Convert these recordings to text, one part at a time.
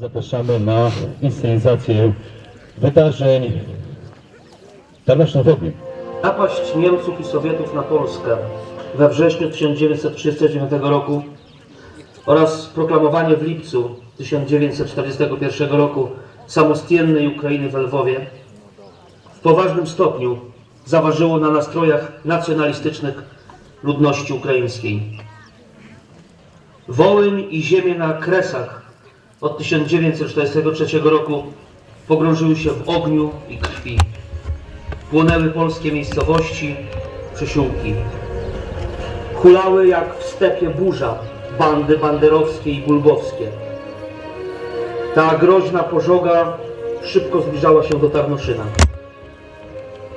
Zapraszamy na inscenizację wydarzeń Tarnasznowowie. Napaść Niemców i Sowietów na Polskę we wrześniu 1939 roku oraz proklamowanie w lipcu 1941 roku samodzielnej Ukrainy w Lwowie w poważnym stopniu zaważyło na nastrojach nacjonalistycznych ludności ukraińskiej. Wołyń i ziemie na Kresach od 1943 roku pogrążyły się w ogniu i krwi. Płonęły polskie miejscowości, przysiłki. Hulały jak w stepie burza bandy banderowskie i bulbowskie. Ta groźna pożoga szybko zbliżała się do Tarnoszyna.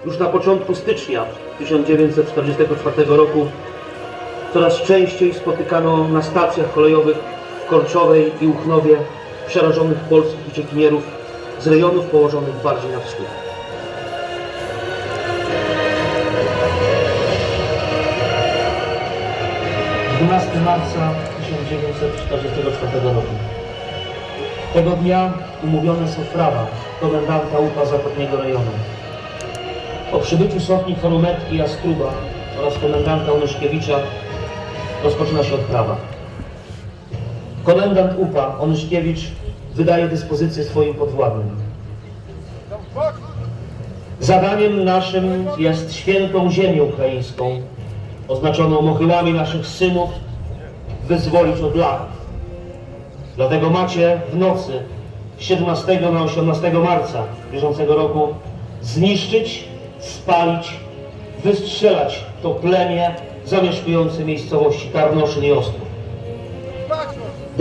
Już na początku stycznia 1944 roku coraz częściej spotykano na stacjach kolejowych Korczowej i Uchnowie przerażonych polskich uciekinierów z rejonów położonych bardziej na wschód. 12 marca 1944 roku. Tego dnia umówione są prawa komendanta UPA Zachodniego Rejonu. O przybyciu sotni Chorometki Jastruba oraz komendanta Onyszkiewicza rozpoczyna się odprawa. Komendant UPA Onyszkiewicz wydaje dyspozycję swoim podwładnym. Zadaniem naszym jest świętą ziemię ukraińską, oznaczoną mohyłami naszych synów, wyzwolić od lachów. Dlatego macie w nocy z 17 na 18 marca bieżącego roku zniszczyć, spalić, wystrzelać to plemię zamieszkujące miejscowości Tarnoszyn i Ostrów.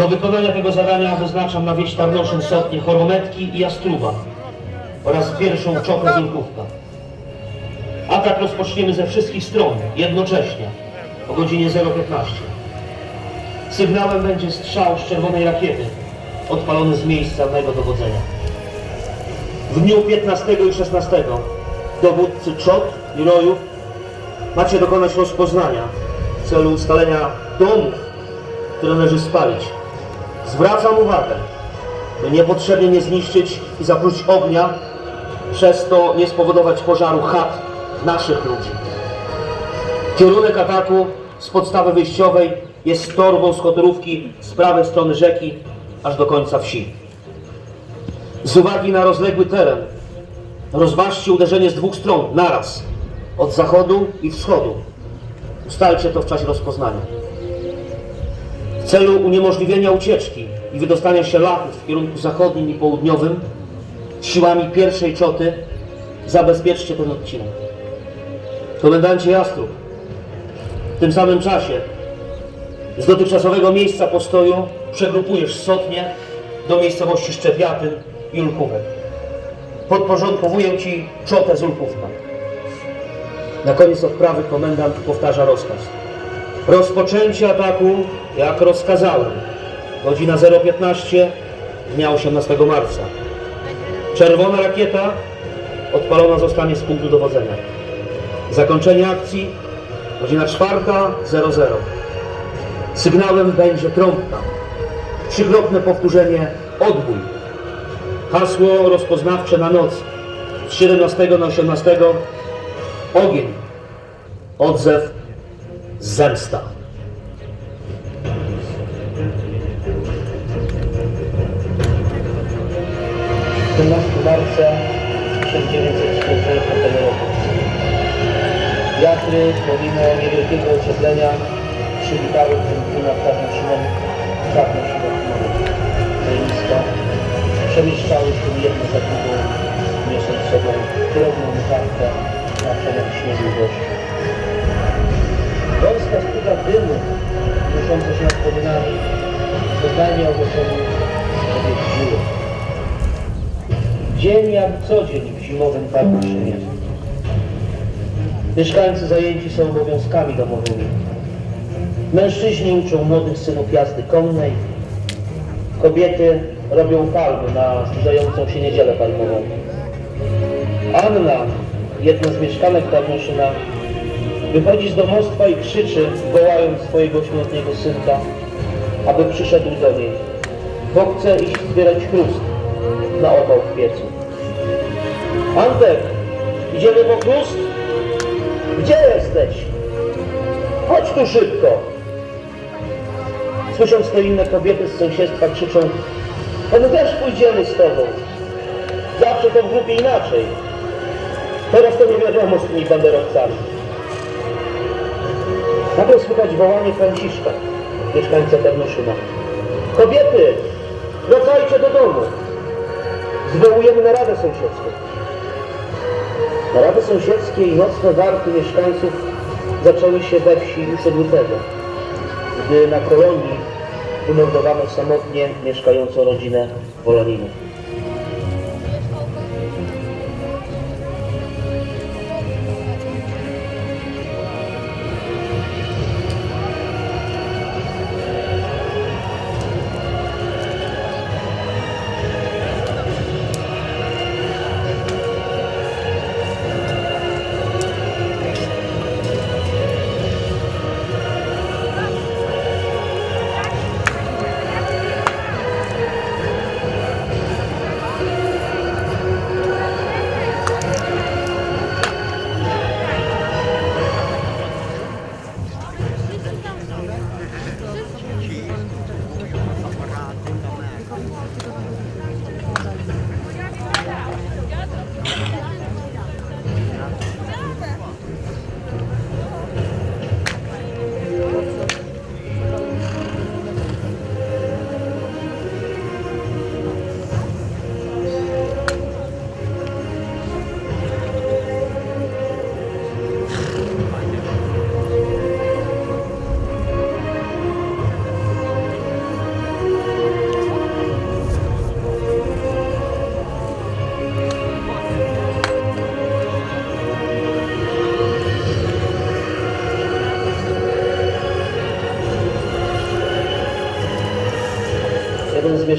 Do wykonania tego zadania wyznaczam na wieś Tarnoszyn sotnie Chorometki i Jastruba oraz pierwszą czopę Zulkówka. Atak rozpoczniemy ze wszystkich stron, jednocześnie, o godzinie 015. Sygnałem będzie strzał z czerwonej rakiety, odpalony z miejsca mego dowodzenia. W dniu 15 i 16 dowódcy Czot i Rojów macie dokonać rozpoznania w celu ustalenia domów, które należy spalić. Zwracam uwagę, by niepotrzebnie nie zniszczyć i zapróć ognia, przez to nie spowodować pożaru chat naszych ludzi. Kierunek ataku z podstawy wyjściowej jest torbą z kotorówki z prawej strony rzeki aż do końca wsi. Z uwagi na rozległy teren rozważcie uderzenie z dwóch stron naraz, od zachodu i wschodu. Ustalcie to w czasie rozpoznania. Celu uniemożliwienia ucieczki i wydostania się lachów w kierunku zachodnim i południowym siłami pierwszej czoty zabezpieczcie ten odcinek. Komendancie Jastrów, w tym samym czasie z dotychczasowego miejsca postoju przegrupujesz sotnie do miejscowości Szczepiatyn i Ulchówek. Podporządkowuję Ci czotę z Ulchówka. Na koniec odprawy komendant powtarza rozkaz. Rozpoczęcie ataku, jak rozkazałem. Godzina 015 dnia 18 marca. Czerwona rakieta odpalona zostanie z punktu dowodzenia. Zakończenie akcji godzina 4.00. Sygnałem będzie trąbka. Trzykrotne powtórzenie odbój. Hasło rozpoznawcze na noc z 17 na 18 ogień. Odzew zemsta. marca 1944 roku. Wiatry, pomimo niewielkiego ocieplenia, przywitały w nad Tarnoszynem czarną siłę. Zajmiska przemieszczały się jedno za drugą, z sobą drobną kartę na przelot śniegu i. Gąska struga dymu, unosząca się nad płomieniami, doznanie ogłoszeniu kobiet żyły. Dzień jak co dzień w zimowym Tarnoszynie. Mieszkańcy zajęci są obowiązkami domowymi. Mężczyźni uczą młodych synów jazdy konnej. Kobiety robią palmy na zbliżającą się niedzielę palmową. Anna, jedna z mieszkanek Tarnoszyna, wychodzi z domostwa i krzyczy, wołając swojego ośmioletniego synka, aby przyszedł do niej. Bo chce iść zbierać chrust na opał w piecu. Antek, idziemy po chrust? Gdzie jesteś? Chodź tu szybko. Słysząc to inne kobiety z sąsiedztwa krzyczą My też pójdziemy z tobą. Zawsze to w grupie inaczej. Teraz to nie wiadomo z tymi banderowcami. Nagle słychać wołanie Franciszka, mieszkańca Tarnoszyna. Kobiety, wracajcie do domu. Zwołujemy naradę sąsiedzką. Narady sąsiedzkie i nocne warty mieszkańców zaczęły się we wsi już od lutego, gdy na kolonii wymordowano samotnie mieszkającą rodzinę Wolaninów.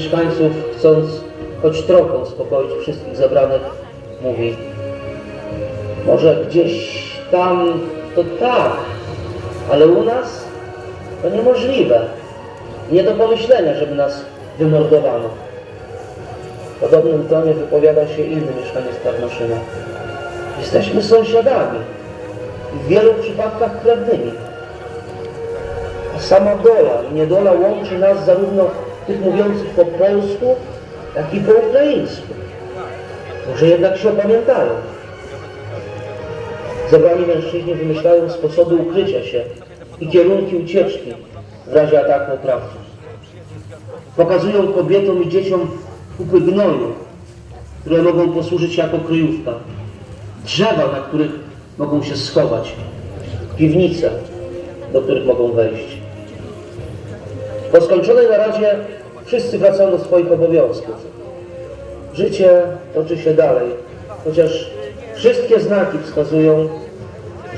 Mieszkańców, chcąc choć trochę uspokoić wszystkich zebranych, mówi Może gdzieś tam to tak, ale u nas to niemożliwe. Nie do pomyślenia, żeby nas wymordowano. W podobnym tonie wypowiada się inny mieszkaniec Tarnoszyna. Jesteśmy sąsiadami i w wielu przypadkach krewnymi. A sama dola i niedola łączy nas zarówno tych mówiących po polsku, jak i po ukraińsku. Może jednak się opamiętają. Zebrani mężczyźni wymyślają sposoby ukrycia się i kierunki ucieczki w razie ataku oprawców. Pokazują kobietom i dzieciom kupy gnoju, które mogą posłużyć jako kryjówka. Drzewa, na których mogą się schować. Piwnice, do których mogą wejść. Po skończonej naradzie wszyscy wracają do swoich obowiązków. Życie toczy się dalej, chociaż wszystkie znaki wskazują,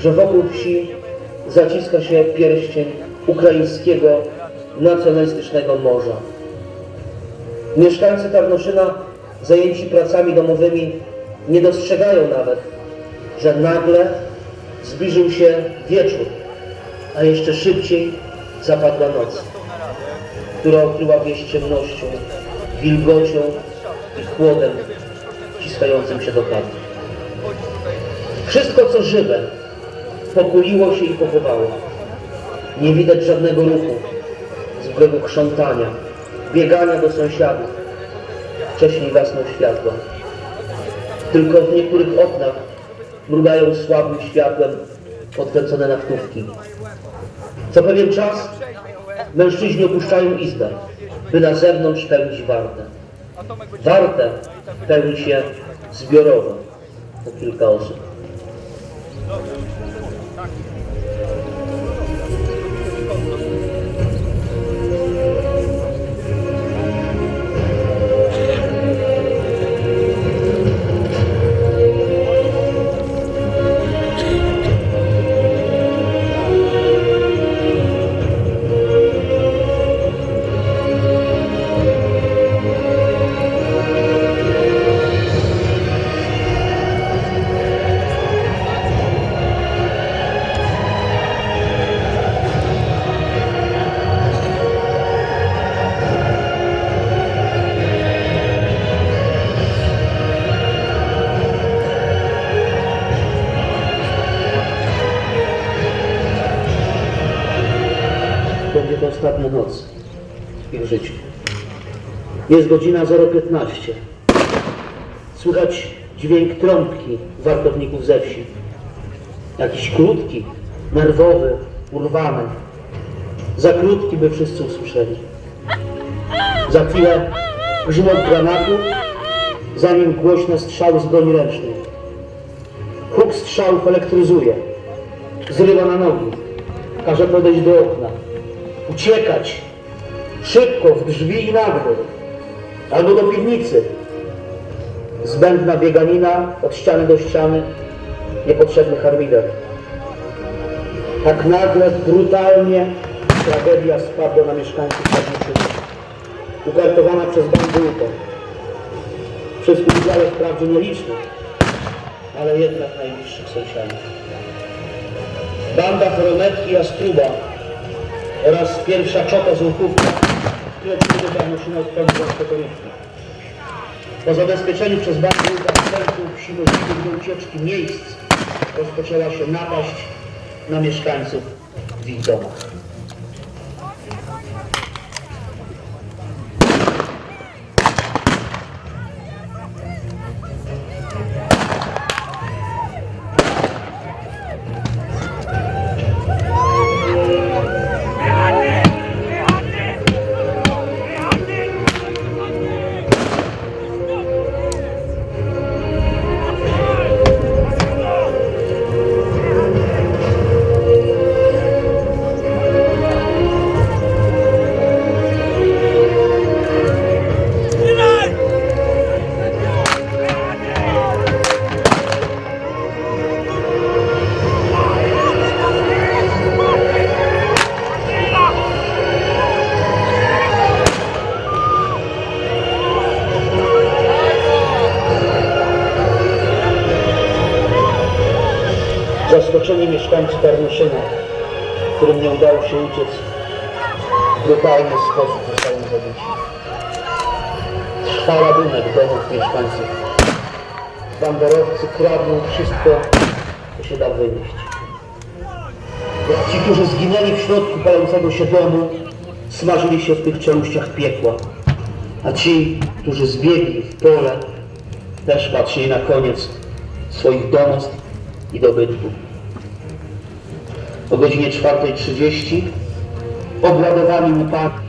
że wokół wsi zaciska się pierścień ukraińskiego nacjonalistycznego morza. Mieszkańcy Tarnoszyna, zajęci pracami domowymi, nie dostrzegają nawet, że nagle zbliżył się wieczór, a jeszcze szybciej zapadła noc która okryła wieś ciemnością, wilgocią i chłodem ściskającym się do karku. Wszystko, co żywe, pokuliło się i pochowało. Nie widać żadnego ruchu, zwykłego krzątania, biegania do sąsiadów. Wcześniej gasną światła. Tylko w niektórych oknach mrugają słabym światłem podkręcone naftówki. Co pewien czas mężczyźni opuszczają izbę, by na zewnątrz pełnić wartę. Wartę pełni się zbiorowo po kilka osób. Ostatnia noc w ich życiu. Jest godzina 0.15. Słychać dźwięk trąbki wartowników ze wsi. Jakiś krótki, nerwowy, urwany. Za krótki, by wszyscy usłyszeli. Za chwilę grzmot granatu, za nim głośne strzały z broni ręcznej. Huk strzałów elektryzuje. Zrywa na nogi. Każe podejść do okna. Uciekać. Szybko, w drzwi i na dwór. Albo do piwnicy. Zbędna bieganina od ściany do ściany. Niepotrzebny harmider. Tak nagle, brutalnie tragedia spadła na mieszkańców Czarnoczyny. Ukartowana przez bandy UPA. Przez udziale wprawdzie nielicznych, ale jednak najbliższych sąsiadów. Banda Chorometki Jastruba oraz pierwsza czota z Łukówka, które przygotowano się na odprawie zaskoczeniówki. Po zabezpieczeniu przez bandę wsi możliwych do ucieczki miejsc rozpoczęła się napaść na mieszkańców w ich domach. Zaskoczeni mieszkańcy Tarnuszyna, którym nie udało się uciec, w brutalny sposób zostają zabici. Trwa rabunek domów mieszkańców. Banderowcy kradną wszystko, co się da wynieść. Ci, którzy zginęli w środku palącego się domu, smażyli się w tych czeluściach piekła. A ci, którzy zbiegli w pole, też patrzyli na koniec swoich domostw i dobytku. O godzinie 4.30 obładowani łupami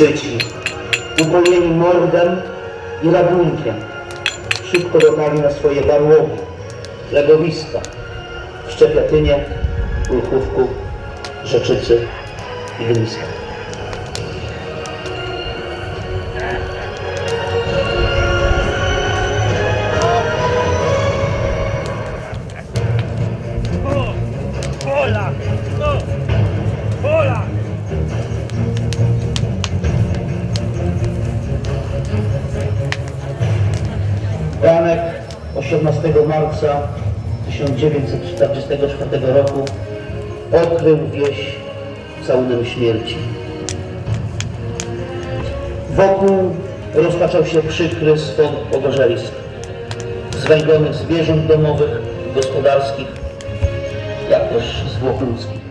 syci, upojeni mordem i rabunkiem, szybko dotarli na swoje barłogi, legowiska w Szczepiatynie, Ulchówku, Rzeczycy i Gliskach. 18 marca 1944 roku okrył wieś całunem śmierci. Wokół roztaczał się przykry swąd pogorzelisk, zwęglonych zwierząt domowych, gospodarskich, jak też zwłok ludzkich.